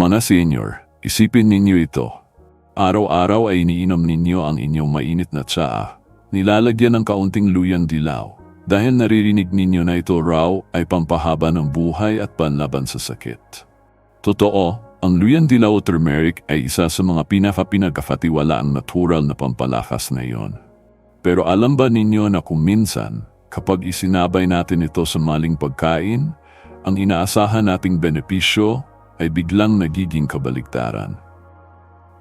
Mga senior, isipin ninyo ito. Araw-araw ay iniinom ninyo ang inyong mainit na tsaa. Nilalagyan ng kaunting luyang dilaw. Dahil naririnig ninyo na ito raw ay pampahaba ng buhay at panlaban sa sakit. Totoo, ang luyang dilaw o turmeric ay isa sa mga pinaka-pinagkafatiwalaang natural na pampalakas na iyon. Pero alam ba ninyo na kung minsan, kapag isinabay natin ito sa maling pagkain, ang inaasahan nating benepisyo ay biglang nagiging kabaligtaran.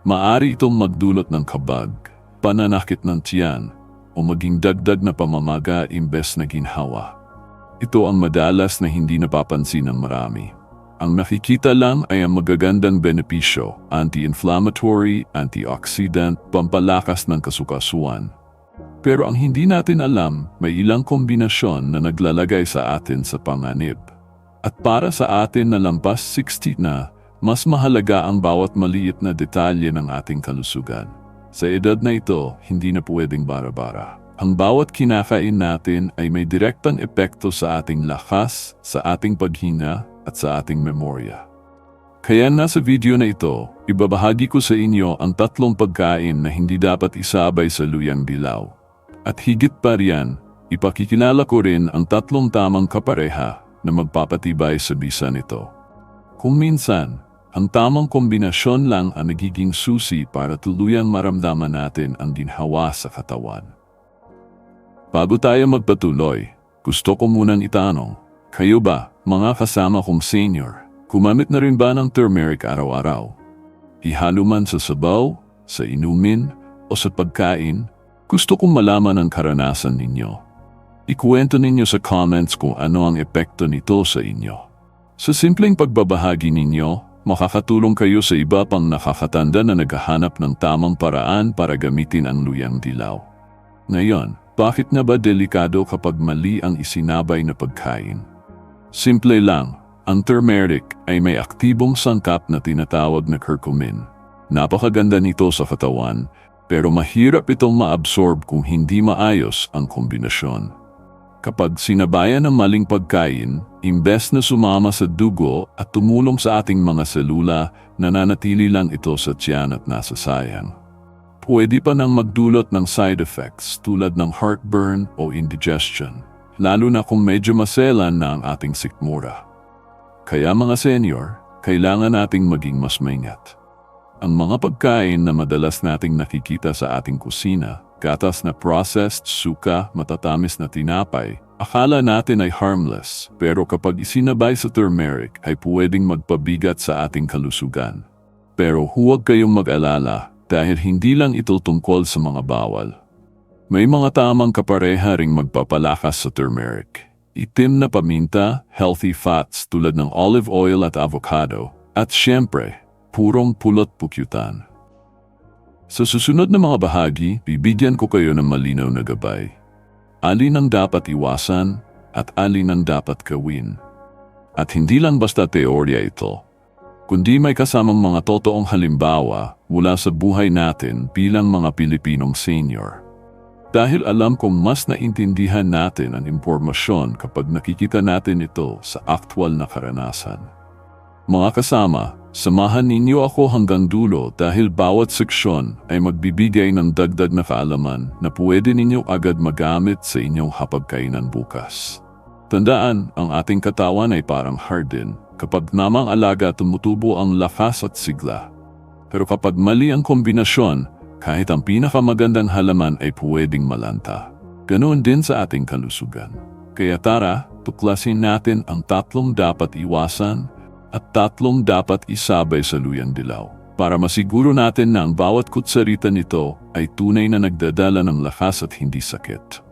Maari itong magdulot ng kabag, pananakit ng tiyan, o maging dagdag na pamamaga imbes na ginhawa. Ito ang madalas na hindi napapansin ng marami. Ang nakikita lang ay ang magagandang benepisyo, anti-inflammatory, antioxidant, pampalakas ng kasukasuan. Pero ang hindi natin alam, may ilang kombinasyon na naglalagay sa atin sa panganib. At para sa atin na lampas 60 na, mas mahalaga ang bawat maliit na detalye ng ating kalusugan. Sa edad na ito, hindi na pwedeng bara-bara. Ang bawat kinakain natin ay may direktang epekto sa ating lakas, sa ating paghina, at sa ating memorya. Kaya nasa video na ito, ibabahagi ko sa inyo ang tatlong pagkain na hindi dapat isabay sa luyang dilaw. At higit pa riyan, ipakikilala ko rin ang tatlong tamang kapareha na magpapatibay sa bisa nito. Kung minsan, ang tamang kombinasyon lang ang nagiging susi para tuluyang maramdaman natin ang ginhawa sa katawan. Bago tayo magpatuloy, gusto ko munang itanong, kayo ba, mga kasama kong senior, kumamit na rin ba ng turmeric araw-araw? Ihalo man sa sabaw, sa inumin, o sa pagkain, gusto kong malaman ang karanasan ninyo. Ikuwento ninyo sa comments kung ano ang epekto nito sa inyo. Sa simpleng pagbabahagi ninyo, makakatulong kayo sa iba pang nakakatanda na naghahanap ng tamang paraan para gamitin ang luyang dilaw. Ngayon, bakit na ba delikado kapag mali ang isinabay na pagkain? Simple lang, ang turmeric ay may aktibong sangkap na tinatawag na curcumin. Napakaganda nito sa katawan, pero mahirap itong maabsorb kung hindi maayos ang kombinasyon. Kapag sinabayan ng maling pagkain, imbes na sumama sa dugo at tumulong sa ating mga selula, nananatili lang ito sa tiyan at nasasayang. Pwede pa nang magdulot ng side effects tulad ng heartburn o indigestion, lalo na kung medyo maselan na ang ating sikmura. Kaya mga senior, kailangan nating maging mas maingat. Ang mga pagkain na madalas nating nakikita sa ating kusina, gatas na processed, suka, matatamis na tinapay, akala natin ay harmless, pero kapag isinabay sa turmeric ay pwedeng magpabigat sa ating kalusugan. Pero huwag kayong mag-alala dahil hindi lang ito tungkol sa mga bawal. May mga tamang kapareha ring magpapalakas sa turmeric. Itim na paminta, healthy fats tulad ng olive oil at avocado, at syempre, purong pulot pukyutan. Sa susunod na mga bahagi, bibigyan ko kayo ng malinaw na gabay. Alin ang dapat iwasan at alin ang dapat gawin. At hindi lang basta teorya ito, kundi may kasamang mga totoong halimbawa mula sa buhay natin bilang mga Pilipinong senior. Dahil alam kong mas naintindihan natin ang impormasyon kapag nakikita natin ito sa aktwal na karanasan. Mga kasama, samahan ninyo ako hanggang dulo dahil bawat seksyon ay magbibigay ng dagdag na kaalaman na pwede ninyo agad magamit sa inyong hapagkainan bukas. Tandaan, ang ating katawan ay parang harden Kapag namang alaga tumutubo ang lakas at sigla. Pero kapag mali ang kombinasyon, kahit ang pinakamagandang halaman ay pwedeng malanta. Ganoon din sa ating kalusugan. Kaya tara, tuklasin natin ang tatlong dapat iwasan at tatlong dapat isabay sa luyang dilaw para masiguro natin na ang bawat kutsarita nito ay tunay na nagdadala ng lakas at hindi sakit.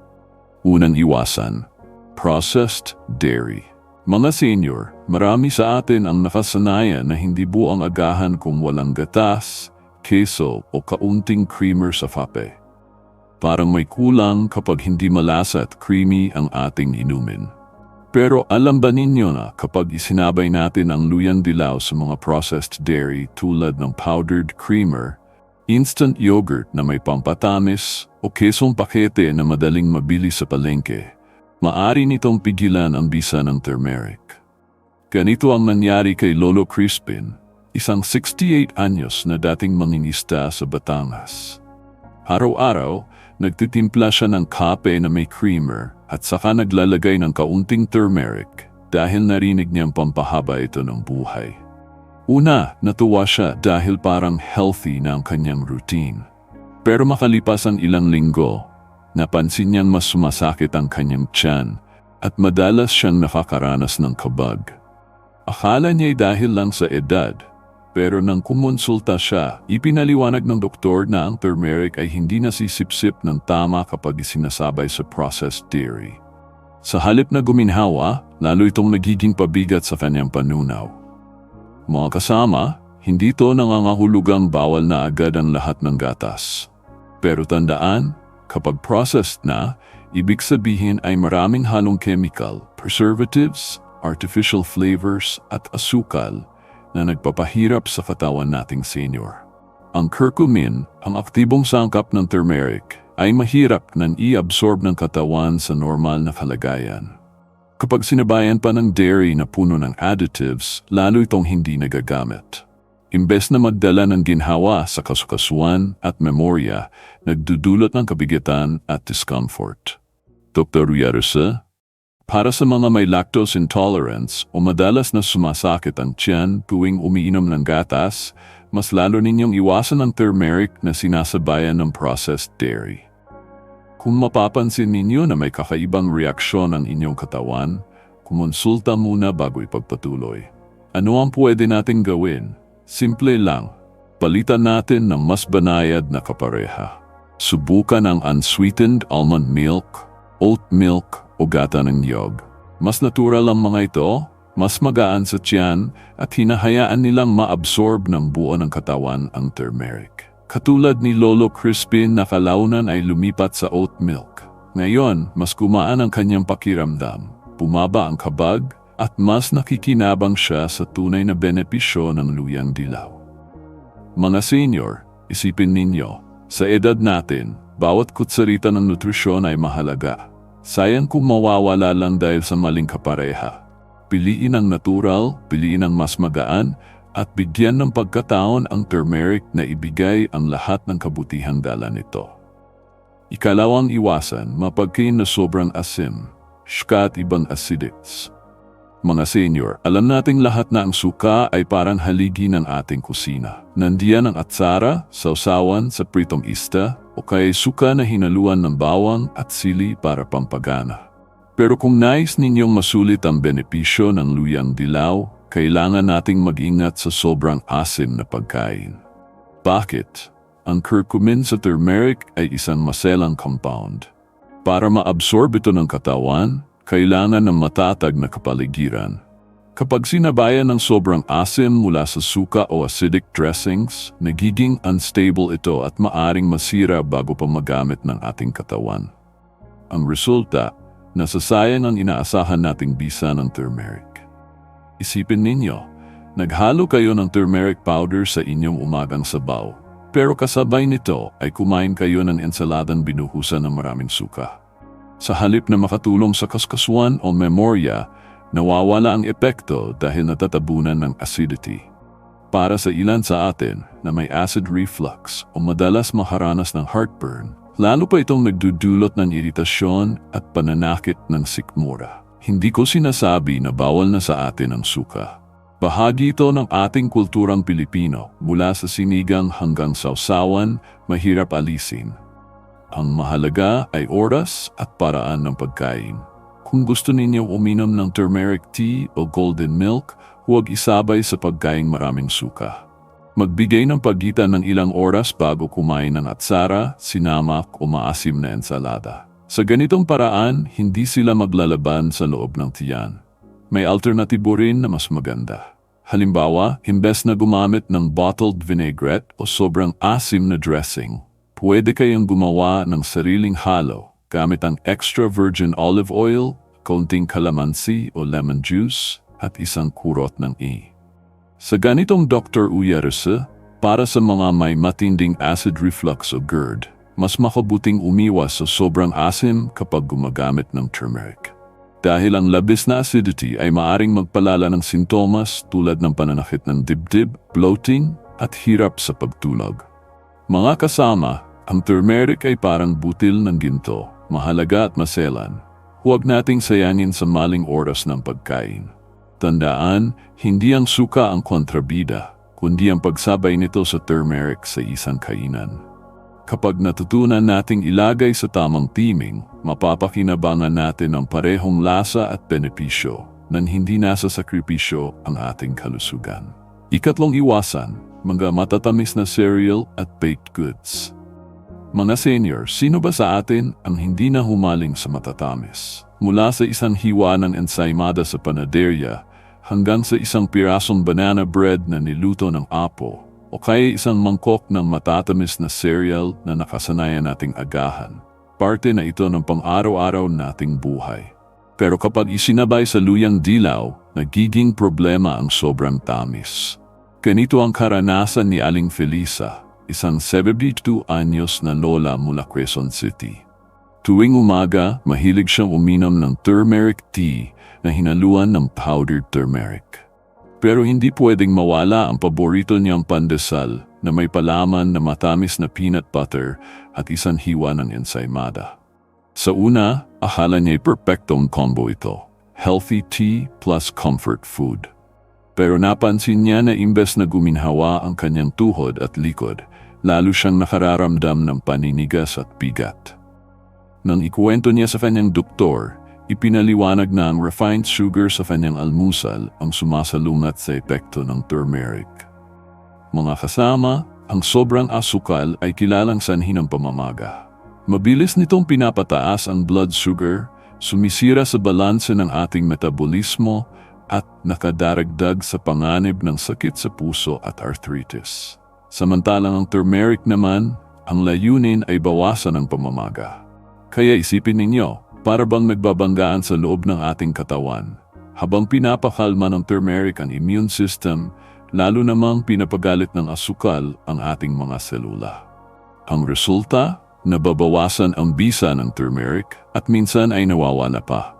Unang iwasan, processed dairy. Mga senior, marami sa atin ang nakasanayan na hindi buang agahan kung walang gatas, keso o kaunting creamer sa fape. Parang may kulang kapag hindi malasa at creamy ang ating inumin. Pero alam ba ninyo na kapag isinabay natin ang luyang dilaw sa mga processed dairy tulad ng powdered creamer, instant yogurt na may pampatamis o kesong pakete na madaling mabili sa palengke, Maari nitong pigilan ang bisa ng turmeric. Ganito ang nangyari kay Lolo Crispin, isang 68 anyos na dating manginista sa Batangas. Araw-araw, nagtitimpla siya ng kape na may creamer at saka naglalagay ng kaunting turmeric dahil narinig niyang pampahaba ito ng buhay. Una, natuwa siya dahil parang healthy na ang kanyang routine. Pero makalipas ang ilang linggo, napansin niyang mas sumasakit ang kanyang tiyan at madalas siyang nakakaranas ng kabag. Akala niya'y dahil lang sa edad, pero nang kumonsulta siya, ipinaliwanag ng doktor na ang turmeric ay hindi nasisipsip ng tama kapag isinasabay sa processed dairy. Sa halip na guminhawa, lalo itong nagiging pabigat sa kanyang panunaw. Mga kasama, hindi to nangangahulugang bawal na agad ang lahat ng gatas. Pero tandaan, kapag processed na, ibig sabihin ay maraming halong chemical, preservatives, artificial flavors at asukal na nagpapahirap sa katawan nating senior. Ang curcumin, ang aktibong sangkap ng turmeric, ay mahirap nang i-absorb ng katawan sa normal na kalagayan. Kapag sinabayan pa ng dairy na puno ng additives, lalo itong hindi nagagamit. Imbes na magdala ng ginhawa sa kasukasuan at memorya, nagdudulot ng kabigitan at discomfort. Dr. Ruyarese, para sa mga may lactose intolerance o madalas na sumasakit ang tiyan tuwing umiinom ng gatas, mas lalo ninyong iwasan ang turmeric na sinasabayan ng processed dairy. Kung mapapansin ninyo na may kakaibang reaksyon ang inyong katawan, kumonsulta muna bago ipagpatuloy. Ano ang pwede nating gawin? Simple lang. Palitan natin ng mas banayad na kapareha. Subukan ang unsweetened almond milk, oat milk o gata ng niyog. Mas natural ang mga ito, mas magaan sa tiyan at hinahayaan nilang maabsorb ng buo ng katawan ang turmeric. Katulad ni Lolo Crispin na kalaunan ay lumipat sa oat milk. Ngayon, mas kumaan ang kanyang pakiramdam, bumaba ang kabag, at mas nakikinabang siya sa tunay na benepisyo ng luyang dilaw. Mga senior, isipin ninyo, sa edad natin, bawat kutsarita ng nutrisyon ay mahalaga. Sayang kung mawawala lang dahil sa maling kapareha. Piliin ang natural, piliin ang mas magaan, at bigyan ng pagkataon ang turmeric na ibigay ang lahat ng kabutihang dala nito. Ikalawang iwasan, mapagkain na sobrang asim, shka at ibang acidics. Mga senior, alam nating lahat na ang suka ay parang haligi ng ating kusina. Nandiyan ang atsara, sausawan sa pritong ista, o kaya suka na hinaluan ng bawang at sili para pampagana. Pero kung nais ninyong masulit ang benepisyo ng luyang dilaw, kailangan nating mag-ingat sa sobrang asim na pagkain. Bakit? Ang curcumin sa turmeric ay isang maselang compound. Para maabsorb ito ng katawan, kailangan ng matatag na kapaligiran. Kapag sinabayan ng sobrang asim mula sa suka o acidic dressings, nagiging unstable ito at maaring masira bago pa magamit ng ating katawan. Ang resulta, nasasayang ang inaasahan nating bisa ng turmeric. Isipin ninyo, naghalo kayo ng turmeric powder sa inyong umagang sabaw, pero kasabay nito ay kumain kayo ng ensaladang binuhusan ng maraming suka. Sa halip na makatulong sa kaskaswan o memorya, nawawala ang epekto dahil natatabunan ng acidity. Para sa ilan sa atin na may acid reflux o madalas maharanas ng heartburn, lalo pa itong nagdudulot ng iritasyon at pananakit ng sikmura. Hindi ko sinasabi na bawal na sa atin ang suka. Bahagi ito ng ating kulturang Pilipino mula sa sinigang hanggang sausawan, mahirap alisin. Ang mahalaga ay oras at paraan ng pagkain. Kung gusto ninyo uminom ng turmeric tea o golden milk, huwag isabay sa pagkain maraming suka. Magbigay ng pagitan ng ilang oras bago kumain ng atsara, sinamak o maasim na ensalada. Sa ganitong paraan, hindi sila maglalaban sa loob ng tiyan. May alternatibo rin na mas maganda. Halimbawa, imbes na gumamit ng bottled vinaigrette o sobrang asim na dressing, Pwede kayong gumawa ng sariling halo gamit ang extra virgin olive oil, konting calamansi o lemon juice at isang kurot ng E. Sa ganitong Dr. Uyarese, para sa mga may matinding acid reflux o GERD, mas makabuting umiwas sa sobrang asim kapag gumagamit ng turmeric. dahil ang labis na acidity ay maaring magpalala ng sintomas tulad ng pananakit ng dibdib, bloating, at hirap sa pagtulog. Mga kasama, ang turmeric ay parang butil ng ginto, mahalaga at maselan. Huwag nating sayanin sa maling oras ng pagkain. Tandaan, hindi ang suka ang kontrabida, kundi ang pagsabay nito sa turmeric sa isang kainan. Kapag natutunan nating ilagay sa tamang timing, mapapakinabangan natin ang parehong lasa at benepisyo nang hindi nasa sakripisyo ang ating kalusugan. Ikatlong iwasan, mga matatamis na cereal at baked goods. Mga senior, sino ba sa atin ang hindi na humaling sa matatamis? Mula sa isang hiwa ng ensaymada sa panaderya hanggang sa isang pirasong banana bread na niluto ng apo o kaya isang mangkok ng matatamis na cereal na nakasanayan nating agahan. Parte na ito ng pang-araw-araw nating buhay. Pero kapag isinabay sa luyang dilaw, nagiging problema ang sobrang tamis. Ganito ang karanasan ni Aling Felisa, isang 72 anyos na lola mula Quezon City. Tuwing umaga, mahilig siyang uminom ng turmeric tea na hinaluan ng powdered turmeric. Pero hindi pwedeng mawala ang paborito niyang pandesal na may palaman na matamis na peanut butter at isang hiwa ng ensaymada. Sa una, akala niya'y perfectong combo ito. Healthy tea plus comfort food. Pero napansin niya na imbes na guminhawa ang kanyang tuhod at likod, lalo siyang nakararamdam ng paninigas at bigat. Nang ikuwento niya sa kanyang doktor, Ipinaliwanag na ang refined sugar sa kanyang almusal ang sumasalungat sa epekto ng turmeric. Mga kasama, ang sobrang asukal ay kilalang sanhi ng pamamaga. Mabilis nitong pinapataas ang blood sugar, sumisira sa balanse ng ating metabolismo at nakadaragdag sa panganib ng sakit sa puso at arthritis. Samantalang ang turmeric naman, ang layunin ay bawasan ang pamamaga. Kaya isipin ninyo, para bang nagbabanggaan sa loob ng ating katawan. Habang pinapakalma ng turmeric ang immune system, lalo namang pinapagalit ng asukal ang ating mga selula. Ang resulta, nababawasan ang bisa ng turmeric at minsan ay nawawala pa.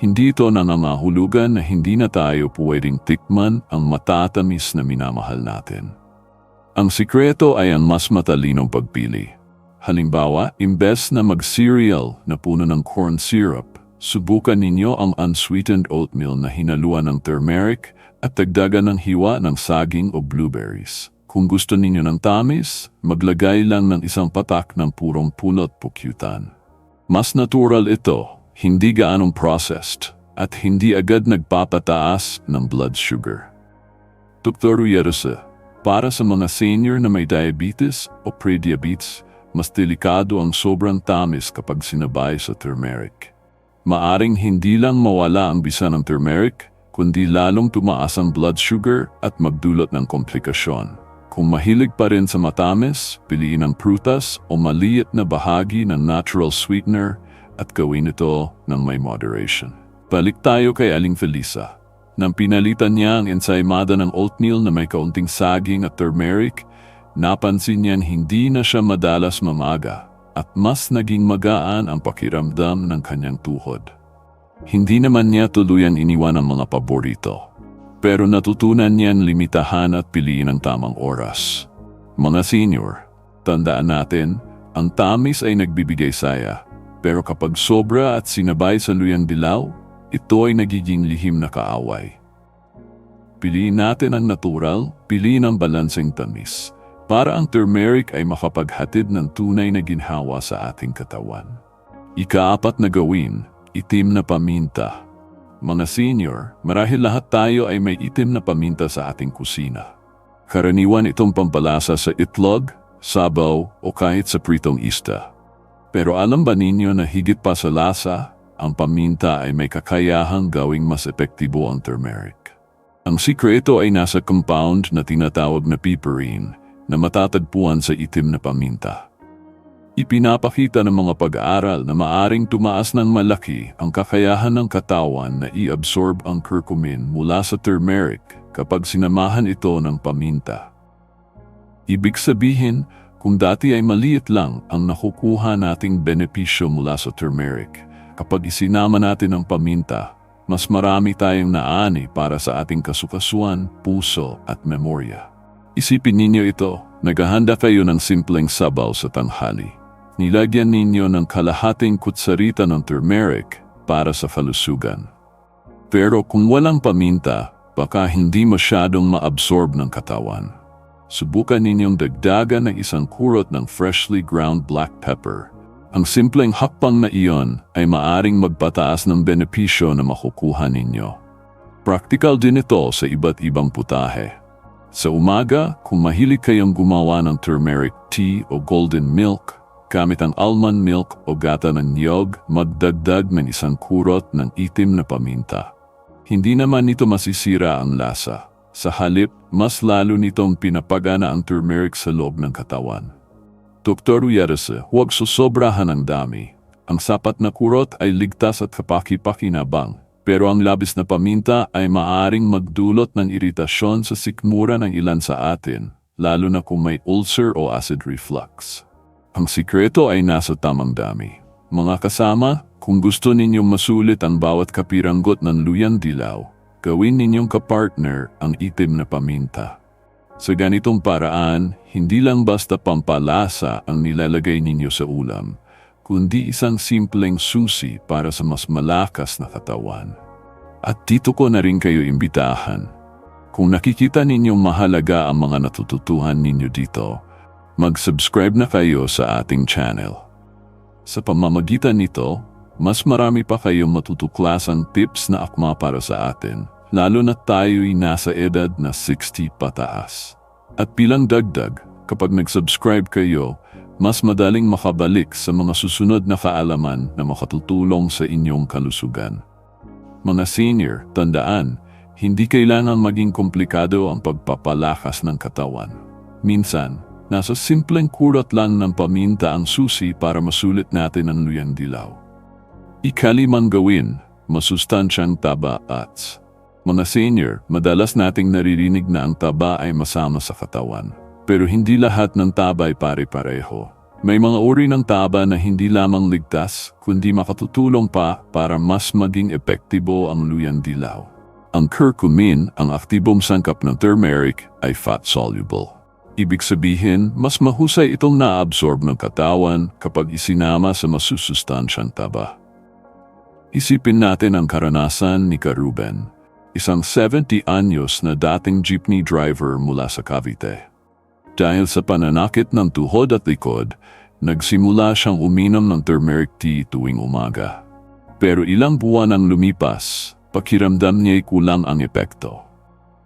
Hindi ito nangangahulugan na hindi na tayo pwedeng tikman ang matatamis na minamahal natin. Ang sikreto ay ang mas matalinong pagpili. Halimbawa, imbes na mag-cereal na puno ng corn syrup, subukan ninyo ang unsweetened oatmeal na hinaluan ng turmeric at dagdagan ng hiwa ng saging o blueberries. Kung gusto ninyo ng tamis, maglagay lang ng isang patak ng purong pulot pukyutan. Mas natural ito, hindi gaanong processed, at hindi agad nagpapataas ng blood sugar. Dr. Uyeruse, para sa mga senior na may diabetes o pre-diabetes, mas delikado ang sobrang tamis kapag sinabay sa turmeric. Maaring hindi lang mawala ang bisa ng turmeric, kundi lalong tumaas ang blood sugar at magdulot ng komplikasyon. Kung mahilig pa rin sa matamis, piliin ang prutas o maliit na bahagi ng natural sweetener at gawin ito ng may moderation. Balik tayo kay Aling Felisa. Nang pinalitan niya ang ensaymada ng oatmeal na may kaunting saging at turmeric, Napansin niyan hindi na siya madalas mamaga at mas naging magaan ang pakiramdam ng kanyang tuhod. Hindi naman niya tuluyan iniwan ang mga paborito, pero natutunan niyan limitahan at piliin ang tamang oras. Mga senior, tandaan natin, ang tamis ay nagbibigay saya, pero kapag sobra at sinabay sa luyang dilaw, ito ay nagiging lihim na kaaway. Piliin natin ang natural, piliin ang balanseng tamis, para ang turmeric ay makapaghatid ng tunay na ginhawa sa ating katawan. Ikaapat na gawin, itim na paminta. Mga senior, marahil lahat tayo ay may itim na paminta sa ating kusina. Karaniwan itong pampalasa sa itlog, sabaw o kahit sa pritong ista. Pero alam ba ninyo na higit pa sa lasa, ang paminta ay may kakayahang gawing mas epektibo ang turmeric. Ang sikreto ay nasa compound na tinatawag na piperine na matatagpuan sa itim na paminta. Ipinapakita ng mga pag-aaral na maaring tumaas ng malaki ang kakayahan ng katawan na i-absorb ang curcumin mula sa turmeric kapag sinamahan ito ng paminta. Ibig sabihin, kung dati ay maliit lang ang nakukuha nating benepisyo mula sa turmeric, kapag isinama natin ang paminta, mas marami tayong naani para sa ating kasukasuan, puso at memorya. Isipin ninyo ito, naghahanda kayo ng simpleng sabaw sa tanghali. Nilagyan ninyo ng kalahating kutsarita ng turmeric para sa kalusugan. Pero kung walang paminta, baka hindi masyadong maabsorb ng katawan. Subukan ninyong dagdagan ng isang kurot ng freshly ground black pepper. Ang simpleng hakbang na iyon ay maaring magpataas ng benepisyo na makukuha ninyo. Praktikal din ito sa iba't ibang putahe. Sa umaga, kung mahilig kayong gumawa ng turmeric tea o golden milk, gamit ang almond milk o gata ng niyog, magdagdag ng isang kurot ng itim na paminta. Hindi naman nito masisira ang lasa. Sa halip, mas lalo nitong pinapagana ang turmeric sa loob ng katawan. Dr. Uyarase, huwag susobrahan ng dami. Ang sapat na kurot ay ligtas at kapaki-pakinabang, pero ang labis na paminta ay maaring magdulot ng iritasyon sa sikmura ng ilan sa atin, lalo na kung may ulcer o acid reflux. Ang sikreto ay nasa tamang dami. Mga kasama, kung gusto ninyong masulit ang bawat kapiranggot ng luyang dilaw, gawin ninyong kapartner ang itim na paminta. Sa ganitong paraan, hindi lang basta pampalasa ang nilalagay ninyo sa ulam, kundi isang simpleng susi para sa mas malakas na katawan. At dito ko na rin kayo imbitahan. Kung nakikita ninyong mahalaga ang mga natututuhan ninyo dito, mag-subscribe na kayo sa ating channel. Sa pamamagitan nito, mas marami pa kayong matutuklasang tips na akma para sa atin, lalo na tayo'y nasa edad na 60 pataas. At bilang dagdag, kapag nag-subscribe kayo, mas madaling makabalik sa mga susunod na kaalaman na makatutulong sa inyong kalusugan. Mga senior, tandaan, hindi kailangan maging komplikado ang pagpapalakas ng katawan. Minsan, nasa simpleng kurot lang ng paminta ang susi para masulit natin ang luyang dilaw. Ikalimang gawin, masustansyang taba at mga senior, madalas nating naririnig na ang taba ay masama sa katawan. Pero hindi lahat ng taba ay pare-pareho. May mga uri ng taba na hindi lamang ligtas, kundi makatutulong pa para mas maging epektibo ang luyang dilaw. Ang curcumin, ang aktibong sangkap ng turmeric, ay fat-soluble. Ibig sabihin, mas mahusay itong naabsorb ng katawan kapag isinama sa masusustansyang taba. Isipin natin ang karanasan ni Karuben, isang 70 anyos na dating jeepney driver mula sa Cavite. Dahil sa pananakit ng tuhod at likod, nagsimula siyang uminom ng turmeric tea tuwing umaga. Pero ilang buwan ang lumipas, pakiramdam niya'y kulang ang epekto.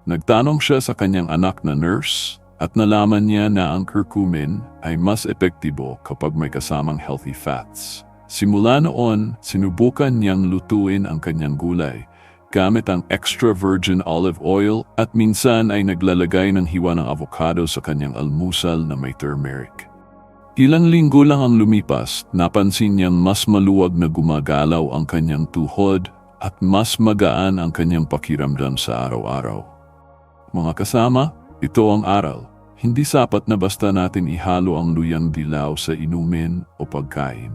Nagtanong siya sa kanyang anak na nurse at nalaman niya na ang curcumin ay mas epektibo kapag may kasamang healthy fats. Simula noon, sinubukan niyang lutuin ang kanyang gulay gamit ang extra virgin olive oil at minsan ay naglalagay ng hiwa ng avocado sa kanyang almusal na may turmeric. Ilang linggo lang ang lumipas, napansin niyang mas maluwag na gumagalaw ang kanyang tuhod at mas magaan ang kanyang pakiramdam sa araw-araw. Mga kasama, ito ang aral. Hindi sapat na basta natin ihalo ang luyang dilaw sa inumin o pagkain.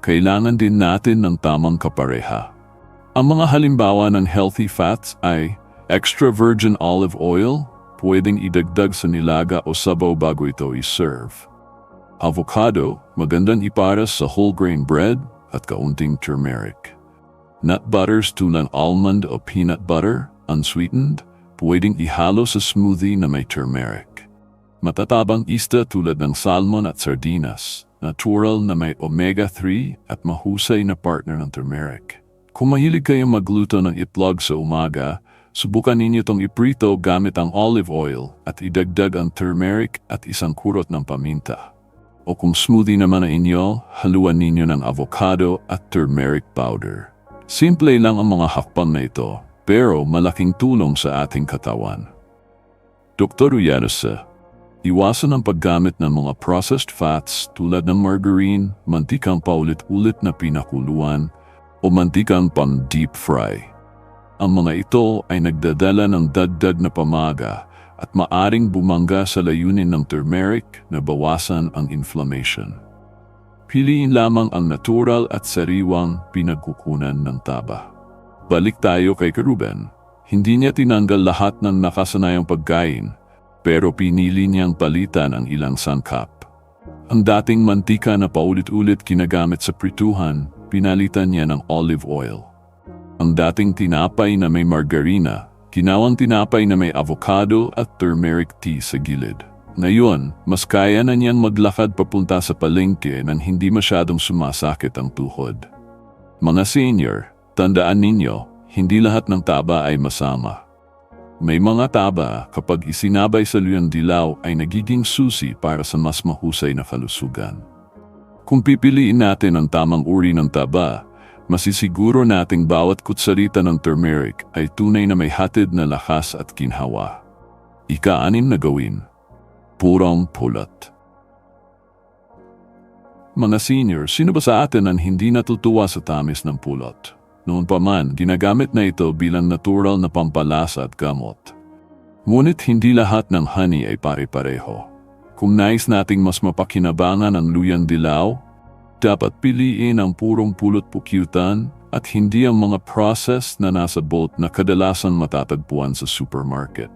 Kailangan din natin ng tamang kapareha. Ang mga halimbawa ng healthy fats ay extra virgin olive oil, pwedeng idagdag sa nilaga o sabaw bago ito i-serve. Avocado, magandang iparas sa whole grain bread at kaunting turmeric. Nut butters tulad almond o peanut butter, unsweetened, pwedeng ihalo sa smoothie na may turmeric. Matatabang isda tulad ng salmon at sardinas, natural na may omega-3 at mahusay na partner ng turmeric. Kung mahilig kayong magluto ng itlog sa umaga, subukan ninyo itong iprito gamit ang olive oil at idagdag ang turmeric at isang kurot ng paminta. O kung smoothie naman na inyo, haluan ninyo ng avocado at turmeric powder. Simple lang ang mga hakbang na ito, pero malaking tulong sa ating katawan. Dr. Uyarasa, iwasan ang paggamit ng mga processed fats tulad ng margarine, mantikang paulit-ulit na pinakuluan, o mantikang pang deep fry. Ang mga ito ay nagdadala ng dagdag na pamaga at maaring bumangga sa layunin ng turmeric na bawasan ang inflammation. Piliin lamang ang natural at sariwang pinagkukunan ng taba. Balik tayo kay Keruben. Hindi niya tinanggal lahat ng nakasanayang pagkain, pero pinili niyang palitan ang ilang sangkap. Ang dating mantika na paulit-ulit ginagamit sa prituhan, pinalitan niya ng olive oil. Ang dating tinapay na may margarina, ginawang tinapay na may avocado at turmeric tea sa gilid. Ngayon, mas kaya na niyang maglakad papunta sa palengke nang hindi masyadong sumasakit ang tuhod. Mga senior, tandaan ninyo, hindi lahat ng taba ay masama. May mga taba kapag isinabay sa luyang dilaw ay nagiging susi para sa mas mahusay na kalusugan. Kung pipiliin natin ang tamang uri ng taba, masisiguro nating bawat kutsarita ng turmeric ay tunay na may hatid na lakas at kinhawa. Ika-anim na gawin, purong pulot. Mga senior, sino ba sa atin ang hindi natutuwa sa tamis ng pulot? Noon pa man, ginagamit na ito bilang natural na pampalasa at gamot. Ngunit hindi lahat ng honey ay pare-pareho. Kung nais nating mas mapakinabangan ang luyang dilaw, dapat piliin ang purong pulot pukyutan at hindi ang mga processed na nasa boat na kadalasan matatagpuan sa supermarket.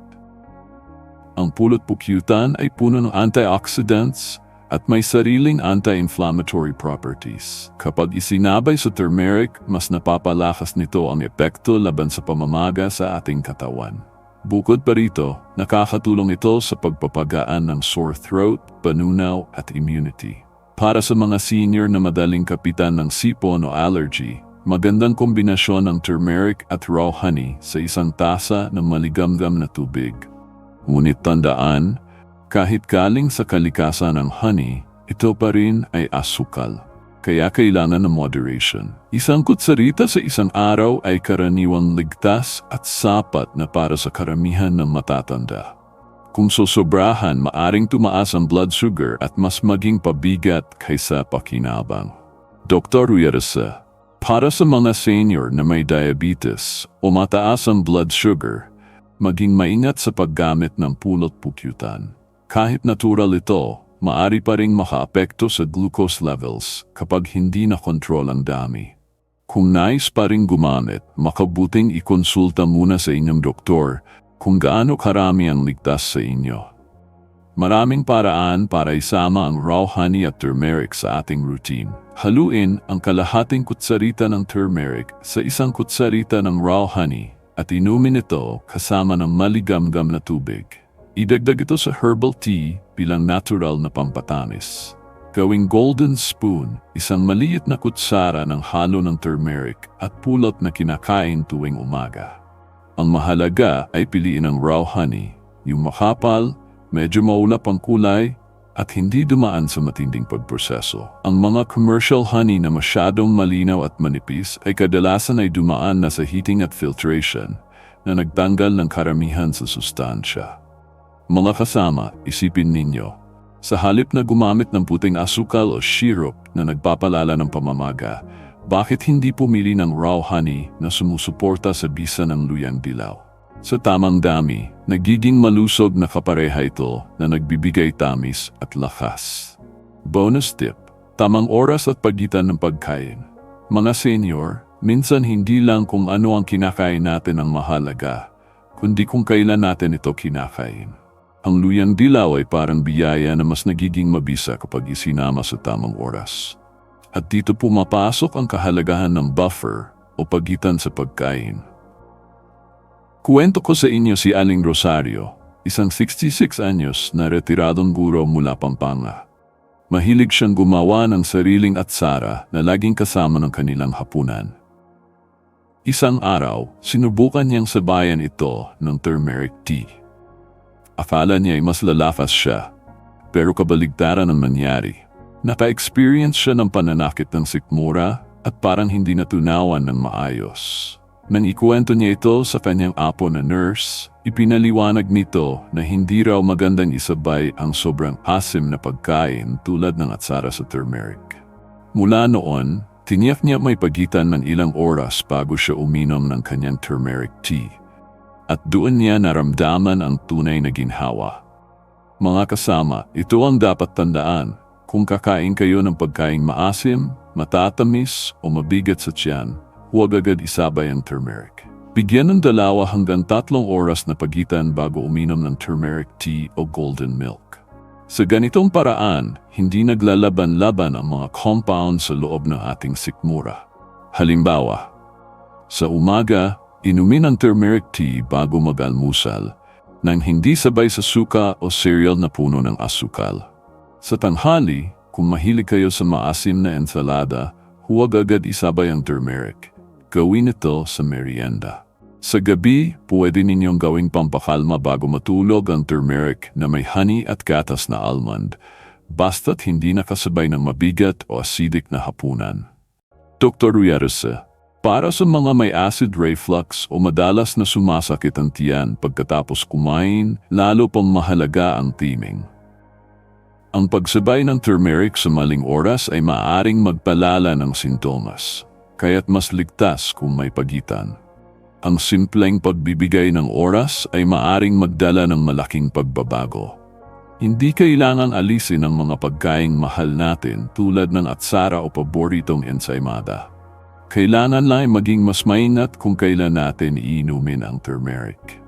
Ang pulot pukyutan ay puno ng antioxidants at may sariling anti-inflammatory properties. Kapag isinabay sa turmeric, mas napapalakas nito ang epekto laban sa pamamaga sa ating katawan. Bukod pa rito, nakakatulong ito sa pagpapagaan ng sore throat, panunaw at immunity. Para sa mga senior na madaling kapitan ng sipon o allergy, magandang kombinasyon ng turmeric at raw honey sa isang tasa ng maligamgam na tubig. Ngunit tandaan, kahit galing sa kalikasan ng honey, ito pa rin ay asukal. Kaya kailangan ng moderation. Isang kutsarita sa isang araw ay karaniwang ligtas at sapat na para sa karamihan ng matatanda. Kung sosobrahan, maaring tumaas ang blood sugar at mas maging pabigat kaysa pakinabang. Dr. Ruyersa, para sa mga senior na may diabetes o mataas ang blood sugar, maging maingat sa paggamit ng pulot pukyutan. Kahit natural ito, maari pa ring makaapekto sa glucose levels kapag hindi na kontrol ang dami. Kung nais pa rin gumamit, makabuting ikonsulta muna sa inyong doktor kung gaano karami ang ligtas sa inyo. Maraming paraan para isama ang raw honey at turmeric sa ating routine. Haluin ang kalahating kutsarita ng turmeric sa isang kutsarita ng raw honey at inumin ito kasama ng maligamgam na tubig. Idagdag ito sa herbal tea bilang natural na pampatamis. Gawing golden spoon, isang maliit na kutsara ng halo ng turmeric at pulot na kinakain tuwing umaga. Ang mahalaga ay piliin ang raw honey, yung makapal, medyo maulap ang kulay, at hindi dumaan sa matinding pagproseso. Ang mga commercial honey na masyadong malinaw at manipis ay kadalasan ay dumaan na sa heating at filtration na nagtanggal ng karamihan sa sustansya. Mga kasama, isipin ninyo, sa halip na gumamit ng puting asukal o syrup na nagpapalala ng pamamaga, bakit hindi pumili ng raw honey na sumusuporta sa bisa ng luyang dilaw? Sa tamang dami, nagiging malusog na kapareha ito na nagbibigay tamis at lakas. Bonus tip, tamang oras at pagitan ng pagkain. Mga senior, minsan hindi lang kung ano ang kinakain natin ang mahalaga, kundi kung kailan natin ito kinakain. Ang luyang dilaw ay parang biyaya na mas nagiging mabisa kapag isinama sa tamang oras. At dito pumapasok ang kahalagahan ng buffer o pagitan sa pagkain. Kuwento ko sa inyo si Aling Rosario, isang 66 anyos na retiradong guro mula Pampanga. Mahilig siyang gumawa ng sariling atsara na laging kasama ng kanilang hapunan. Isang araw, sinubukan niyang sabayan ito ng turmeric tea. Akala niya ay mas lalafas siya, pero kabaligtaran ang nangyari. Naka-experience siya ng pananakit ng sikmura at parang hindi natunawan ng maayos. Nang ikuwento niya ito sa kanyang apo na nurse, ipinaliwanag nito na hindi raw magandang isabay ang sobrang asim na pagkain tulad ng atsara sa turmeric. Mula noon, tiniyak niya may pagitan ng ilang oras bago siya uminom ng kanyang turmeric tea at doon niya naramdaman ang tunay na ginhawa. Mga kasama, ito ang dapat tandaan. Kung kakain kayo ng pagkain maasim, matatamis o mabigat sa tiyan, huwag agad isabay ang turmeric. Bigyan ng dalawa hanggang tatlong oras na pagitan bago uminom ng turmeric tea o golden milk. Sa ganitong paraan, hindi naglalaban-laban ang mga compound sa loob ng ating sikmura. Halimbawa, sa umaga, inumin ang turmeric tea bago mag-almusal nang hindi sabay sa suka o cereal na puno ng asukal. Sa tanghali, kung mahilig kayo sa maasim na ensalada, huwag agad isabay ang turmeric. Gawin ito sa merienda. Sa gabi, pwede ninyong gawing pampakalma bago matulog ang turmeric na may honey at gatas na almond, basta't hindi nakasabay ng mabigat o acidic na hapunan. Dr. Rierese, para sa mga may acid reflux o madalas na sumasakit ang tiyan pagkatapos kumain, lalo pang mahalaga ang timing. Ang pagsabay ng turmeric sa maling oras ay maaaring magpalala ng sintomas, kaya't mas ligtas kung may pagitan. Ang simpleng pagbibigay ng oras ay maaring magdala ng malaking pagbabago. Hindi kailangang alisin ang mga pagkaing mahal natin tulad ng atsara o paboritong ensaymada. Kailangan lang ay maging mas mainat kung kailan natin iinumin ang turmeric.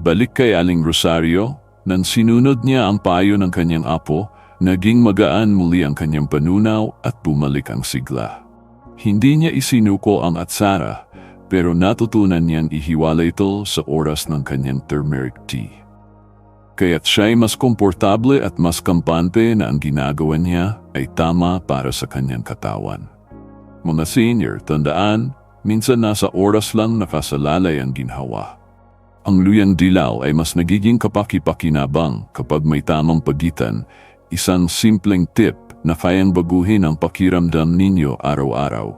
Balik kay Aling Rosario, nang sinunod niya ang payo ng kanyang apo, naging magaan muli ang kanyang panunaw at bumalik ang sigla. Hindi niya isinuko ang atsara, pero natutunan niyang ihiwalay ito sa oras ng kanyang turmeric tea. Kaya't siya'y mas komportable at mas kampante na ang ginagawa niya ay tama para sa kanyang katawan. Mga senior, tandaan, minsan nasa oras lang nakasalalay ang ginhawa. Ang luyang dilaw ay mas nagiging kapaki-pakinabang kapag may tamang pagitan, isang simpleng tip na kayang baguhin ang pakiramdam ninyo araw-araw.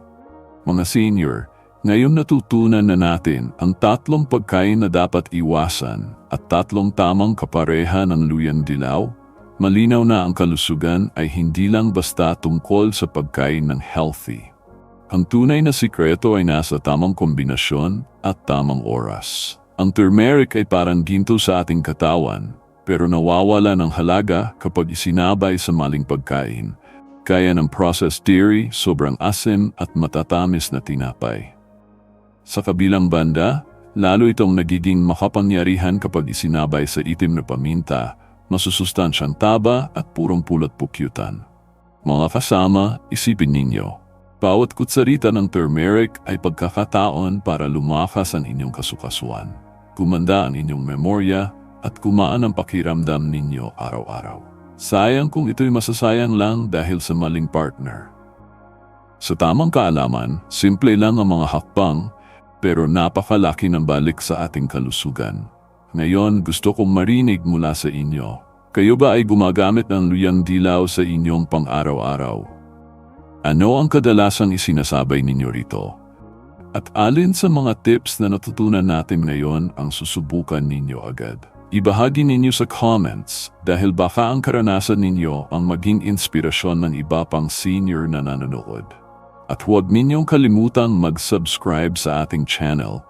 Mga senior, ngayon natutunan na natin ang tatlong pagkain na dapat iwasan at tatlong tamang kapareha ng luyang dilaw. Malinaw na ang kalusugan ay hindi lang basta tungkol sa pagkain ng healthy. Ang tunay na sikreto ay nasa tamang kombinasyon at tamang oras. Ang turmeric ay parang ginto sa ating katawan, pero nawawala ng halaga kapag isinabay sa maling pagkain. Kaya ng processed dairy, sobrang asim at matatamis na tinapay. Sa kabilang banda, lalo itong nagiging makapangyarihan kapag isinabay sa itim na paminta, masusustansyang taba at purong pulot pukyutan. Mga kasama, isipin ninyo, bawat kutsarita ng turmeric ay pagkakataon para lumakas ang inyong kasukasuan, gumanda ang inyong memorya at kumaan ang pakiramdam ninyo araw-araw. Sayang kung ito'y masasayang lang dahil sa maling partner. Sa tamang kaalaman, simple lang ang mga hakbang pero napakalaki ng balik sa ating kalusugan. Ngayon gusto kong marinig mula sa inyo. Kayo ba ay gumagamit ng luyang dilaw sa inyong pang-araw-araw? Ano ang kadalasang isinasabay ninyo rito? At alin sa mga tips na natutunan natin ngayon ang susubukan ninyo agad? Ibahagi ninyo sa comments dahil baka ang karanasan ninyo ang maging inspirasyon ng iba pang senior na nanonood. At huwag ninyong kalimutang mag-subscribe sa ating channel,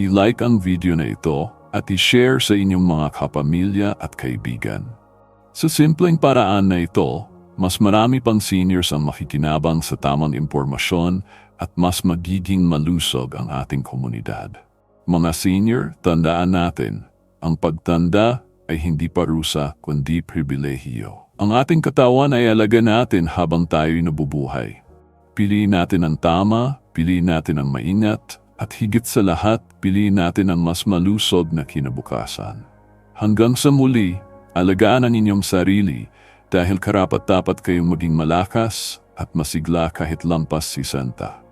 i-like ang video na ito at i-share sa inyong mga kapamilya at kaibigan. Sa simpleng paraan na ito, mas marami pang seniors ang makikinabang sa tamang impormasyon at mas magiging malusog ang ating komunidad. Mga senior, tandaan natin, ang pagtanda ay hindi parusa kundi pribilehiyo. Ang ating katawan ay alaga natin habang tayo'y nabubuhay. Piliin natin ang tama, piliin natin ang maingat, at higit sa lahat, piliin natin ang mas malusog na kinabukasan. Hanggang sa muli, alagaan ang inyong sarili dahil karapat-dapat kayong maging malakas at masigla kahit lampas si Santa.